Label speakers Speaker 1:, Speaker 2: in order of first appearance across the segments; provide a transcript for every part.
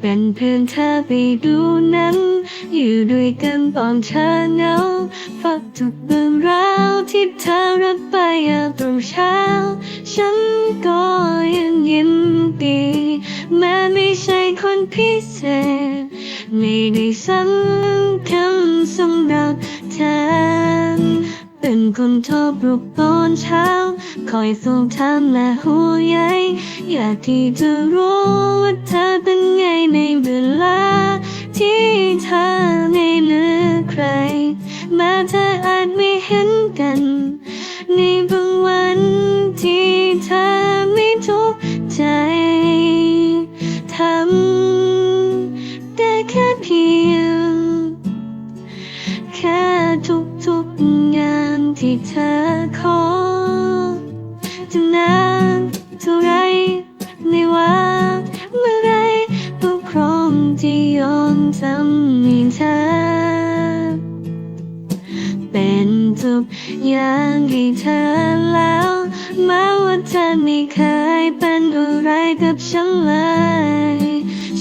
Speaker 1: เป็นเพื่อนเธอไปดูหนังอยู่ด้วยกันตอนเธอเหงาฟังทุกเรื่องราวที่เธอรับไปอะตอนเช้า ฉันก็ยังยินดีแม้ไม่ใช่คนพิเศษ ไม่ได้สำคัญสำหรับเธอ เป็นคนโทรปลุกตอนเช้า คอยส่งทำและหัวใยอยากที่จะรู้ว่าเธอเป็นไงในเวลา ที่เธอไม่เหลือใคร แม้เธออาจไม่เห็นกัน ในบางวันที่เธอไม่ทุกข์ใจทำได้แค่เพียง แค่ทุกๆงาน ที่เธอขอจะนานเท่าไรไม่ว่าเมื่อไรก็พร้อมที่ยอมทำให้เธอ เป็นทุกอย่างให้เธอแล้วแม้ว่าเธอไม่เคยเป็นอะไรกับฉันเลย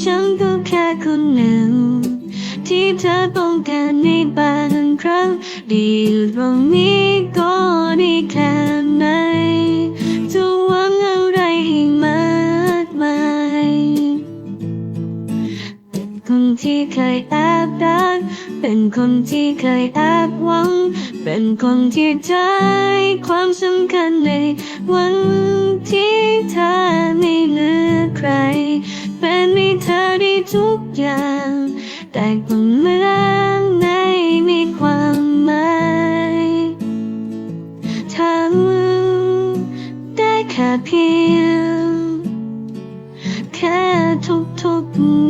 Speaker 1: ฉันก็แค่คนหนึ่ง ที่เธอต้องการในบางครั้ง ดีอยู่ตรงนี้ก็ดีแค่ไหนจะหวังอะไรให้มากมายเป็นคนที่เคยแอบรักเป็นคนที่เคยแอบหวัง เป็นคนที่ใจความสำคัญในวันที่เธอไม่เหลือใคร เป็นมีเธอได้ทุกอย่าง แต่ก็เหมือน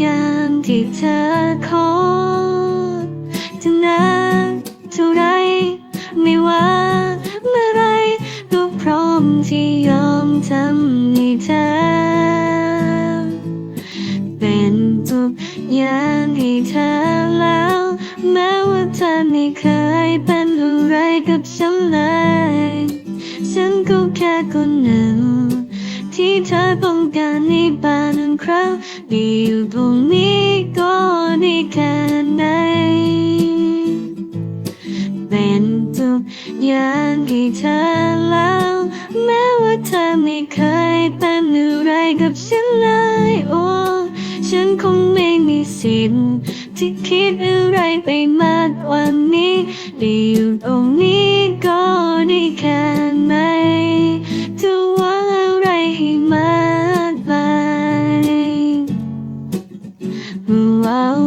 Speaker 1: งานที่เธอขอจะนานเท่าไรไม่ว่าเมื่อไรก็พร้อมที่ยอมทำให้เธอ เป็นทุกอย่างให้เธอแล้ว แม้ว่าเธอไม่เคยเป็นอะไรกับฉันเลย ฉันก็แค่คนหนึ่ง ที่เธอต้องการในบางครั้ง ดีอยู่ตรงนี้ก็ดีแค่ไหนเป็นทุกอย่างให้เธอแล้วแม้ว่าเธอไม่เคยเป็นอะไรกับฉันเลยโอ้ฉันคงไม่มีสิทธิ์ที่คิดอะไรไปมากกว่านี้ดีอยู่ตรงนี้ก็ได้แค่ไหน wow